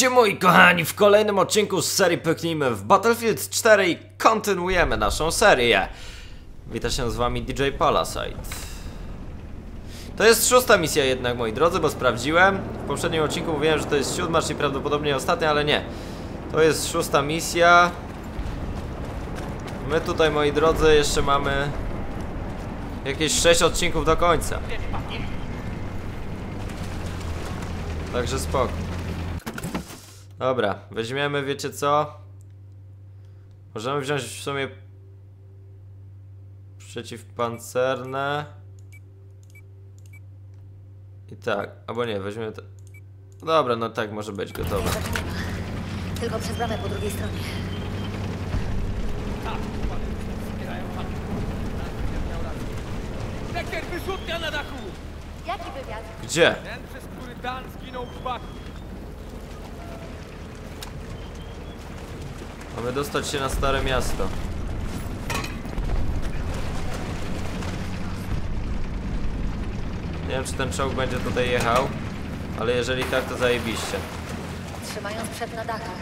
Witajcie moi kochani w kolejnym odcinku z serii Pyknijmy w Battlefield 4 i kontynuujemy naszą serię. Wita się z wami DJ Palasite. To jest szósta misja jednak moi drodzy, bo sprawdziłem. W poprzednim odcinku mówiłem, że to jest siódma, czyli prawdopodobnie ostatnia, ale nie. To jest szósta misja. My tutaj moi drodzy jeszcze mamy jakieś 6 odcinków do końca. Także spoko. Dobra, weźmiemy, wiecie co? Możemy wziąć w sumie przeciwpancerne. I tak, albo nie, weźmiemy to. Dobra, no tak może być gotowe. Tylko przez bramę po drugiej stronie. Decker, wyrzutka na dachu! Jaki wywiad? Gdzie? Ten, przez który Dan zginął w baku. Mamy dostać się na stare miasto. Nie wiem czy ten czołg będzie tutaj jechał, ale jeżeli tak to zajebiście. Trzymają sprzęt na dachach.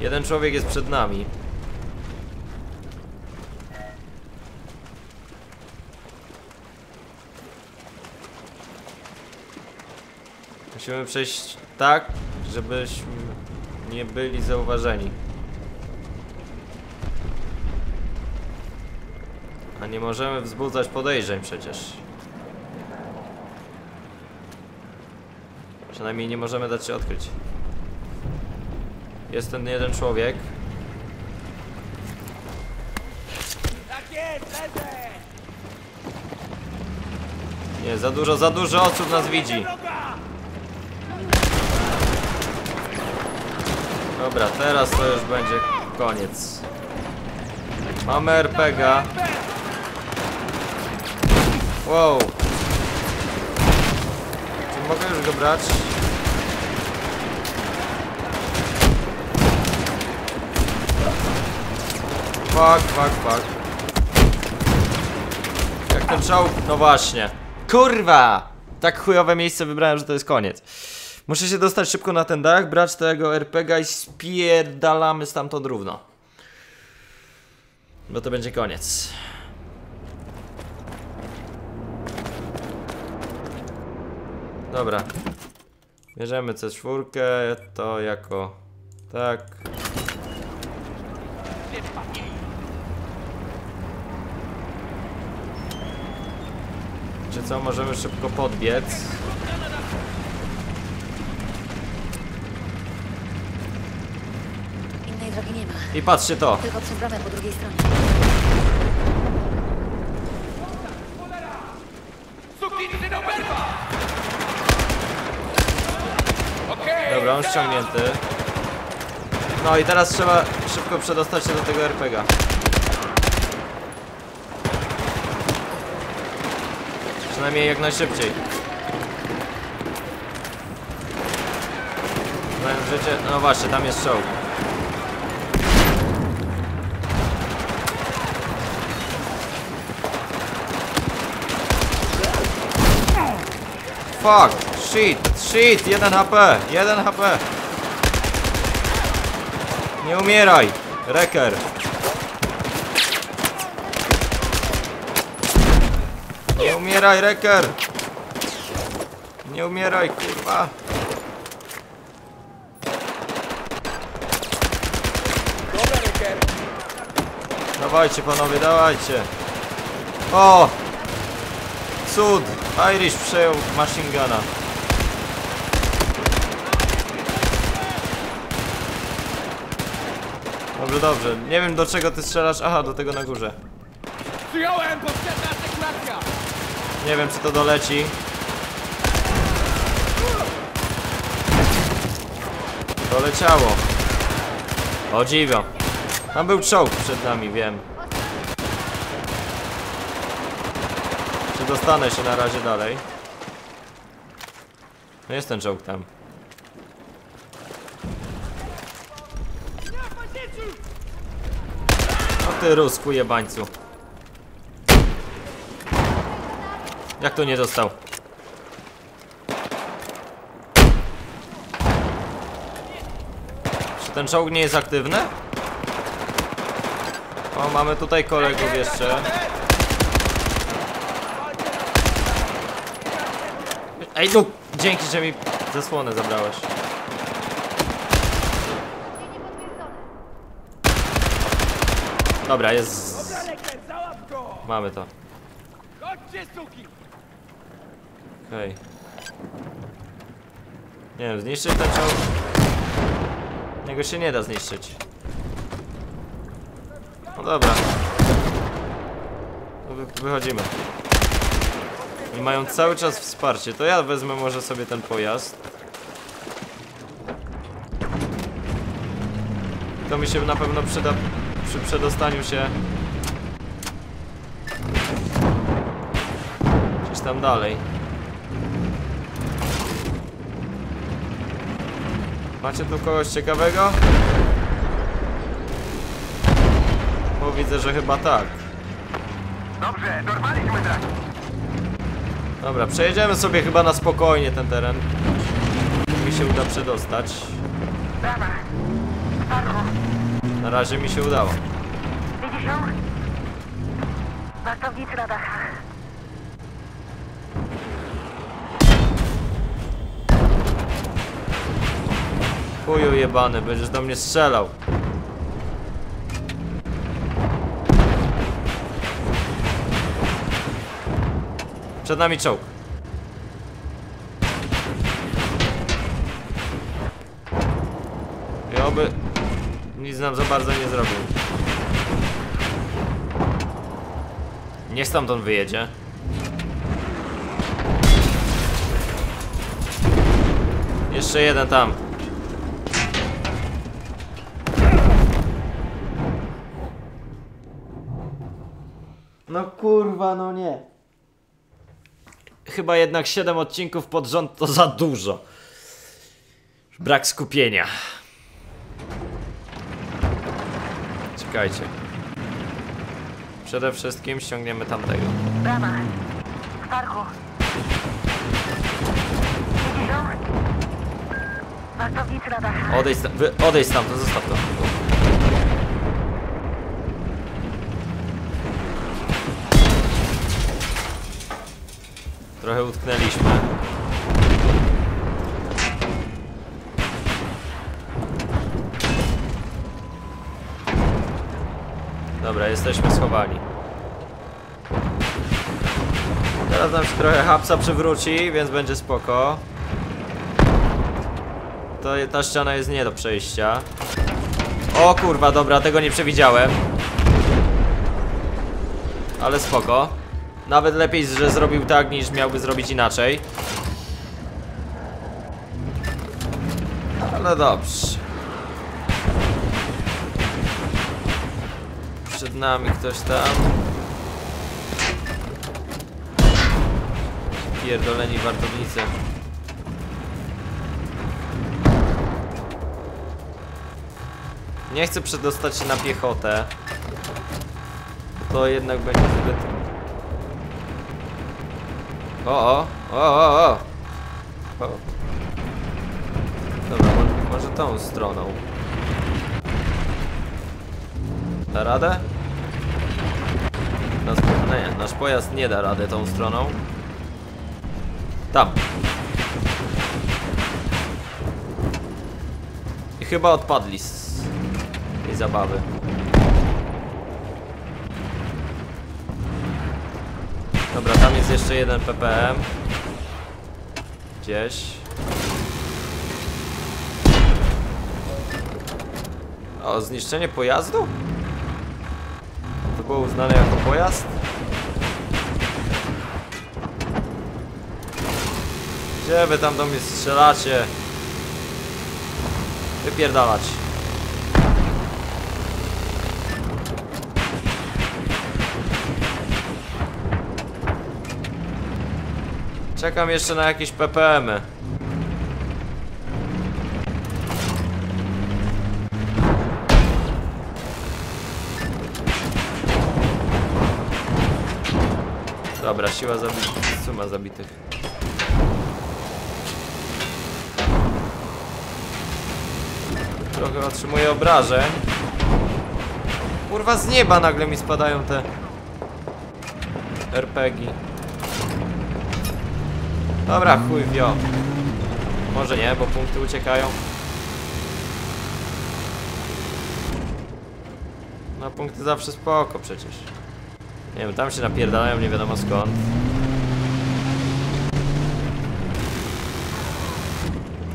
Jeden człowiek jest przed nami. Musimy przejść tak, żebyśmy nie byli zauważeni. A nie możemy wzbudzać podejrzeń przecież. Przynajmniej nie możemy dać się odkryć. Jest ten jeden człowiek. Tak! Nie, za dużo, za dużo osób nas widzi. Dobra, teraz to już będzie koniec. Mamy RPGa. Wow. Czy mogę już go brać? Fuck, fuck, fuck. Jak ten czołg? No właśnie. Kurwa! Tak chujowe miejsce wybrałem, że to jest koniec. Muszę się dostać szybko na ten dach, brać tego RPGa i spierdalamy stamtąd równo. Bo to będzie koniec. Dobra. Bierzemy C4, to jako... Tak. Czy co, możemy szybko podbiec? Innej drogi nie ma. I patrzcie to. Tylko przez bramę po drugiej stronie. Dobra, on ściągnięty. No i teraz trzeba szybko przedostać się do tego RPGa. Przynajmniej jak najszybciej. Znając życie... No właśnie, tam jest czołg. Fuck! Shit! Shit! 1 HP! 1 HP! Nie umieraj! Reker! Nie umieraj, Reker! Nie umieraj, kurwa! Dawajcie panowie, dawajcie! O! Cud! Irish przejął machine guna. Dobrze, dobrze. Nie wiem do czego ty strzelasz. Aha, do tego na górze. Przyjąłem! Potrzebna sekuracja! Nie wiem czy to doleci. Doleciało. O dziwo. Tam był czołg przed nami, wiem. Dostanę się na razie dalej? No jest ten czołg tam. O ty rusku jebańcu. Jak to nie dostał? Czy ten czołg nie jest aktywny? O, mamy tutaj kolegów jeszcze. Ej, no! Dzięki, że mi zasłonę zabrałeś. Dobra, jest... Mamy to. Chodźcie, suki! Okej. Nie wiem, zniszczyć ten czołg? Jego się nie da zniszczyć. No dobra. No wy, wychodzimy. I mają cały czas wsparcie. To ja wezmę może sobie ten pojazd. To mi się na pewno przyda przy przedostaniu się gdzieś tam dalej. Macie tu kogoś ciekawego? Bo widzę, że chyba tak. Dobrze, dorwaliśmy drag. Dobra, przejedziemy sobie chyba na spokojnie ten teren. Mi się uda przedostać. Na razie mi się udało. widzisz ją? Wartownicy na dachach. Chuju jebany, będziesz do mnie strzelał. Przed nami czołg. I oby nic nam za bardzo nie zrobił. Niech stamtąd wyjedzie. Jeszcze jeden tam. No kurwa, no nie. Chyba jednak 7 odcinków pod rząd to za dużo. Brak skupienia. Czekajcie. Przede wszystkim ściągniemy tamtego. Brama. Ją? Wartownicy na dachach. Odejdź, odejdź stamtąd, zostaw to. Trochę utknęliśmy. Dobra, jesteśmy schowani. Teraz nam się trochę hapsa przywróci, więc będzie spoko. To ta ściana jest nie do przejścia. O kurwa, dobra, tego nie przewidziałem. Ale spoko. Nawet lepiej, że zrobił tak, niż miałby zrobić inaczej. Ale dobrze. Przed nami ktoś tam. Pierdoleni wartownicy. Nie chcę przedostać się na piechotę. To jednak będzie zbyt... O, o, o, o, o. Dobra, mo- może tą stroną. Da radę? Nie, nasz pojazd nie da rady tą stroną. Tam. I chyba odpadli z tej zabawy. Dobra, tam jest jeszcze jeden ppm. Gdzieś. O, zniszczenie pojazdu? To było uznane jako pojazd? Gdzie wy tam do mnie strzelacie? Wypierdalać. Czekam jeszcze na jakieś ppmy. Dobra, siła zabitych, suma zabitych. Trochę otrzymuję obrażeń. Kurwa z nieba nagle mi spadają te RPG. Dobra, chuj wio. Może nie, bo punkty uciekają. No punkty zawsze spoko przecież. Nie wiem, tam się napierdalają nie wiadomo skąd.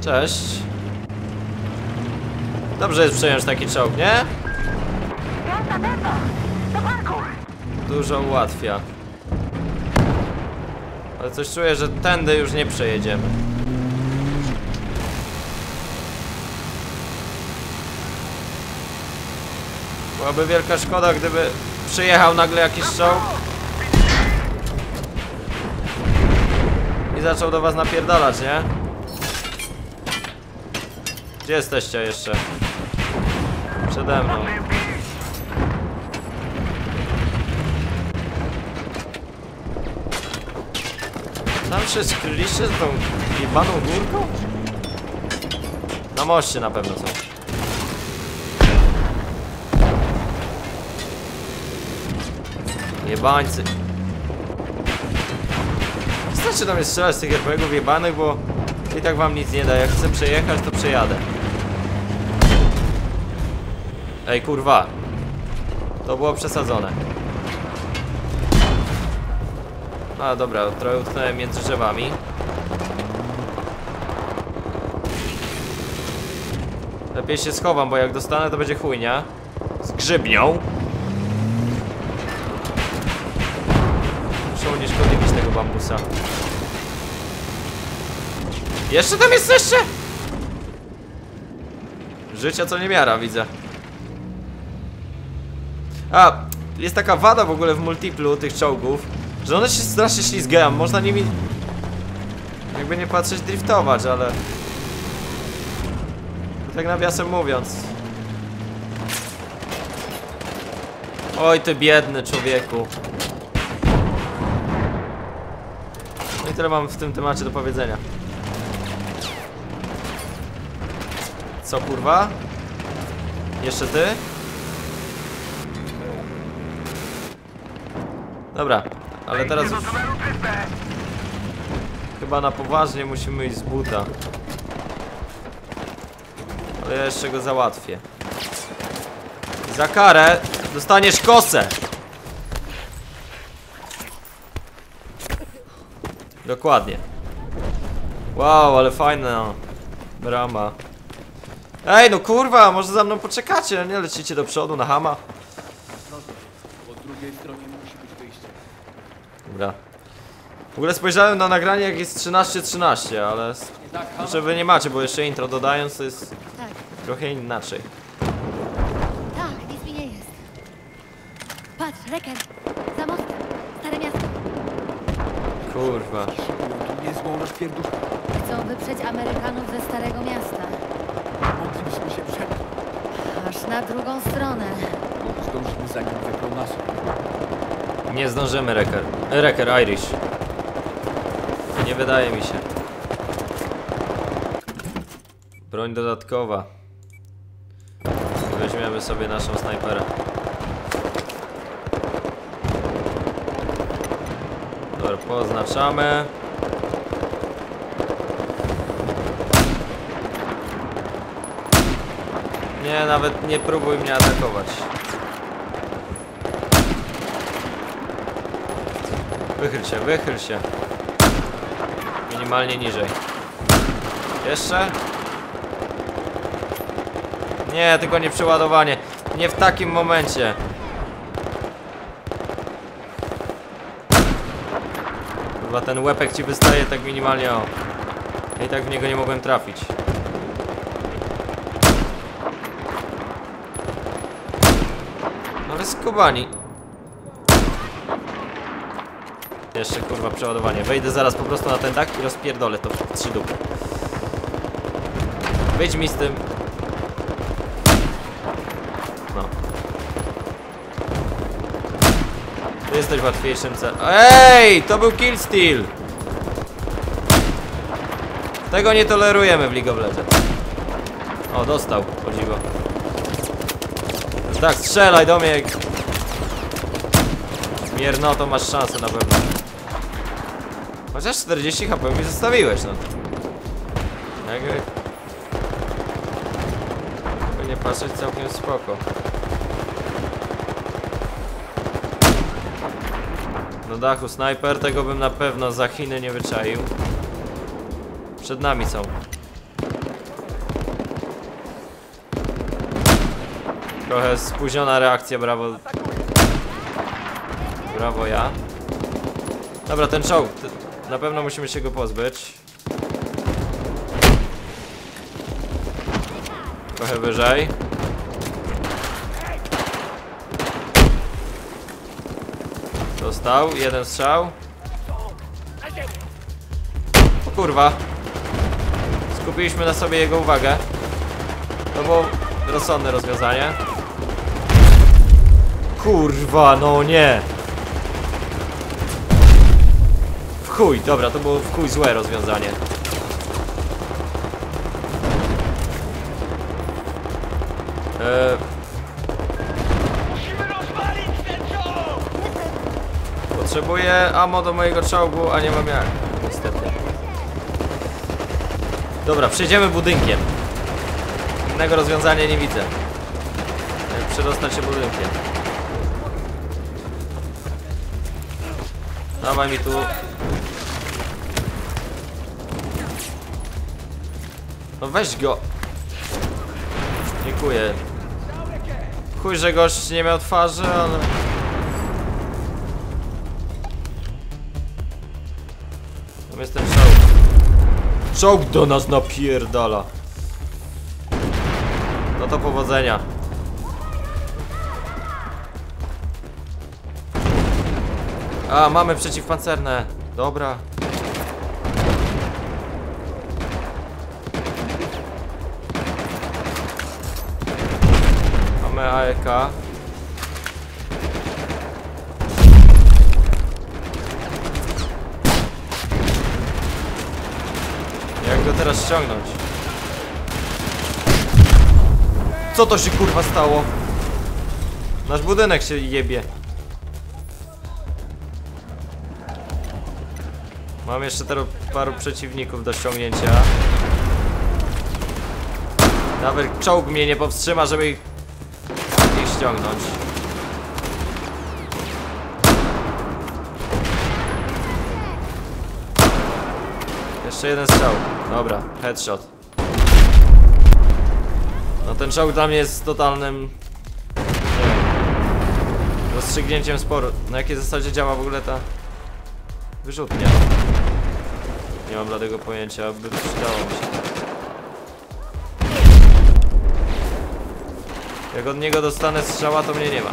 Cześć. Dobrze jest przejąć taki czołg, nie? Dużo ułatwia. Ale coś czuję, że tędy już nie przejedziemy. Byłaby wielka szkoda, gdyby przyjechał nagle jakiś czołg i zaczął do was napierdalać, nie? Gdzie jesteście jeszcze? Przede mną. Tam się skryliście z tą jebaną górką? Na moście na pewno są. Jebańcy. Wystarczy do mnie strzelać z tych RPG-ów jebanych, bo i tak wam nic nie da. Jak chcę przejechać, to przejadę. Ej, kurwa. To było przesadzone. A dobra, trochę utknąłem między drzewami. Lepiej się schowam, bo jak dostanę to będzie chujnia. Z grzybnią. Muszę unieszkodliwić tego bambusa. Jeszcze tam jesteście? Życia co nie miara, widzę. A, jest taka wada w ogóle w multiplu tych czołgów, że one się strasznie ślizgają. Można nimi, jakby nie patrzeć, driftować, ale... Tak nawiasem mówiąc. Oj, ty biedny człowieku. No i tyle mam w tym temacie do powiedzenia. Co kurwa? Jeszcze ty? Dobra, ale teraz już chyba na poważnie musimy iść z buta. Ale ja jeszcze go załatwię. Za karę dostaniesz kosę! Dokładnie. Wow, ale fajna brama. Ej, no kurwa, może za mną poczekacie, nie lecicie do przodu na hama. Po drugiej stronie musi być. Dobra. W ogóle spojrzałem na nagranie jak jest 13-13, ale że wy nie macie, bo jeszcze intro dodając to jest Tak, trochę inaczej. tak, nic mi nie jest. Patrz, Reker, za mostem, stare miasto. Kurwa. Niezłą. Chcą wyprzeć Amerykanów ze starego miasta. Moglibyśmy się przed... Aż na drugą stronę. Zdążymy zanim wyprą nas. Nie zdążymy, Reker. Reker, Irish. Nie wydaje mi się. Broń dodatkowa. Weźmiemy sobie naszą snajperę. Dobra, poznaczamy. Nie, nawet nie próbuj mnie atakować. Wychyl się, wychyl się. Minimalnie niżej. Jeszcze? Nie, tylko nie przeładowanie. Nie w takim momencie. Chyba ten łepek ci wystaje tak minimalnie o. I tak w niego nie mogłem trafić. No ale skubani. Jeszcze kurwa przeładowanie. Wejdę zaraz po prostu na ten dach i rozpierdolę to w trzy dupy. Wyjdź mi z tym. No. Ty jesteś łatwiejszym cel. Ej! To był kill steal! Tego nie tolerujemy w League of Legends. O, dostał, o dziwo. Tak, strzelaj do mnie. Miernoto, masz szansę na pewno. Chociaż 40 HP mi zostawiłeś, no. Jakby... Jakby nie patrzeć, całkiem spoko. Na dachu snajper, tego bym na pewno za Chiny nie wyczaił. Przed nami są. Trochę spóźniona reakcja, brawo. Brawo ja. Dobra, ten czołg. Na pewno musimy się go pozbyć. Trochę wyżej. Dostał, jeden strzał. O kurwa. Skupiliśmy na sobie jego uwagę. To było rozsądne rozwiązanie. Kurwa, no nie. W chuj, dobra, to było w chuj złe rozwiązanie. Eee! Potrzebuję ammo do mojego czołgu, a nie mam jak. Niestety. Dobra, przejdziemy budynkiem. Innego rozwiązania nie widzę. Przedostać się budynkiem. Dawaj mi tu. No weź go. Dziękuję. Chuj, że gość nie miał twarzy, ale... Tam jest ten czołg. Czołg do nas napierdala. No to powodzenia. A, mamy przeciwpancerne. Dobra. Mamy AEK. Jak go teraz ściągnąć? Co to się kurwa stało? Nasz budynek się jebie. Mam jeszcze teraz paru przeciwników do ściągnięcia. Nawet czołg mnie nie powstrzyma, żeby ich, ich ściągnąć. Jeszcze jeden strzał. Dobra, headshot. No ten czołg dla mnie jest totalnym... Rozstrzygnięciem sporu. Na jakiej zasadzie działa w ogóle ta... Wyrzutnia. Nie mam bladego pojęcia, by przydało mi się. Jak od niego dostanę strzała, to mnie nie ma.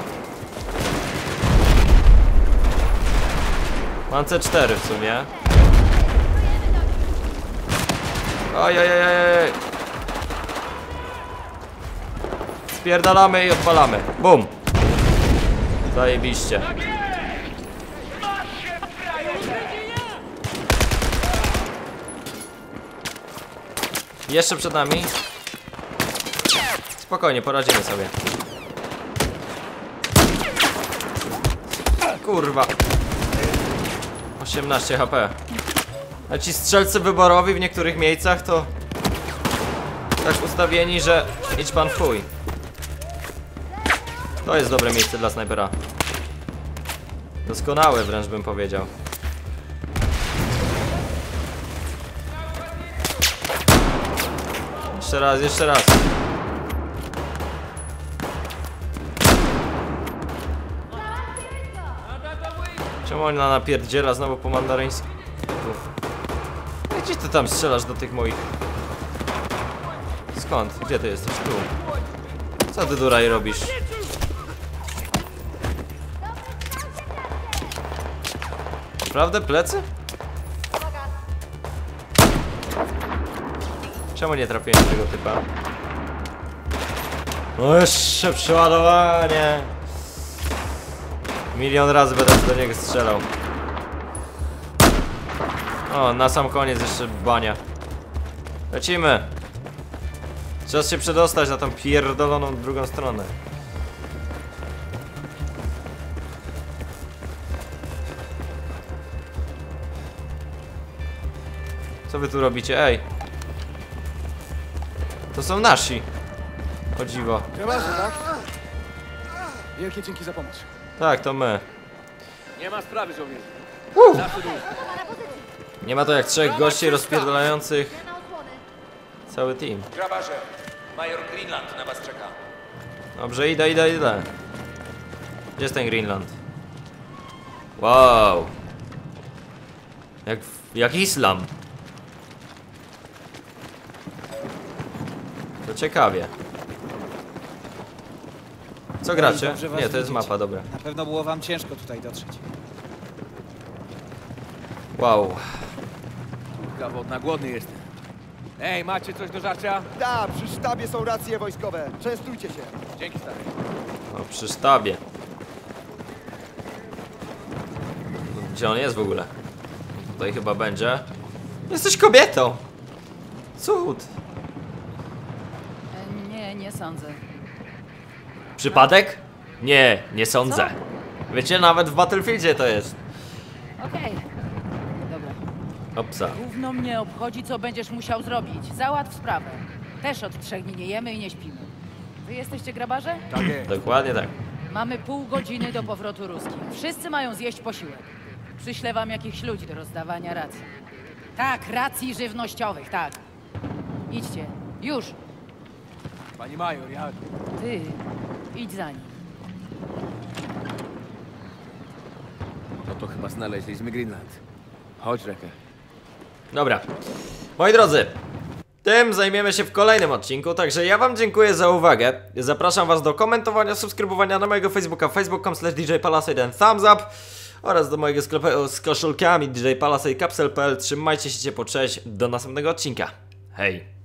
Mam C4 w sumie. Oj, oj, oj, oj, oj. Spierdalamy i odpalamy. Bum. Zajebiście. Masz się, frajerze! Jeszcze przed nami. Spokojnie, poradzimy sobie. Kurwa. 18 HP. A ci strzelcy wyborowi w niektórych miejscach to tak ustawieni, że idź pan w chuj. To jest dobre miejsce dla snajpera. Doskonałe wręcz bym powiedział. Jeszcze raz, jeszcze raz. Czemu ona napierdziela znowu po mandaryńsku? Gdzie ty tam strzelasz do tych moich? Skąd? Gdzie ty jesteś? Tu. Co ty duraj robisz? Naprawdę plecy? Czemu nie trafiłem tego typa? No jeszcze przeładowanie. Milion razy będę do niego strzelał. O, na sam koniec jeszcze bania. Lecimy. Czas się przedostać na tą pierdoloną drugą stronę. Co wy tu robicie? Ej! To są nasi. O dziwo. Tak? Wielkie dzięki za pomoc. Tak, to my. Nie ma sprawy, żołnierzu. Dół. Nie ma to jak trzech gości rozpierdalających cały team. Grabarze, major Greenland na was czeka. Dobrze, idę, idę, idę. Gdzie jest ten Greenland? Wow. Jak, jak islam. Ciekawie. Co gracie? dobrze was Nie, to jest widzieć. mapa, dobra. Na pewno było wam ciężko tutaj dotrzeć. Wow. Kurka wodna, głodny jestem. Ej, macie coś do żarcia? Da, przy sztabie są racje wojskowe. Częstujcie się. Dzięki, stary. No, przy sztabie. Gdzie on jest w ogóle? Tutaj chyba będzie. Jesteś kobietą! Cud! Sądzę. Przypadek? Nie, nie sądzę. Wiecie, nawet w Battlefieldzie to jest. Okej. Dobra. Opsa. Gówno mnie obchodzi, co będziesz musiał zrobić. Załatw sprawę. Też od trzech dni nie jemy i nie śpimy. Wy jesteście grabarze? Tak jest. Dokładnie tak. Mamy pół godziny do powrotu ruskich. Wszyscy mają zjeść posiłek. Przyślę wam jakichś ludzi do rozdawania racji. Tak, racji żywnościowych, tak. Idźcie. Już. Pani major, ja... Ty. Idź za nim. No to chyba znaleźliśmy Greenland. Chodź, Reker. Dobra. Moi drodzy, tym zajmiemy się w kolejnym odcinku, także ja wam dziękuję za uwagę. Zapraszam was do komentowania, subskrybowania na mojego Facebooka, facebook.com slash djpalasade and thumbs up oraz do mojego sklepu z koszulkami DJ Palasade Capsule.pl. Trzymajcie się ciepło, cześć, do następnego odcinka. Hej!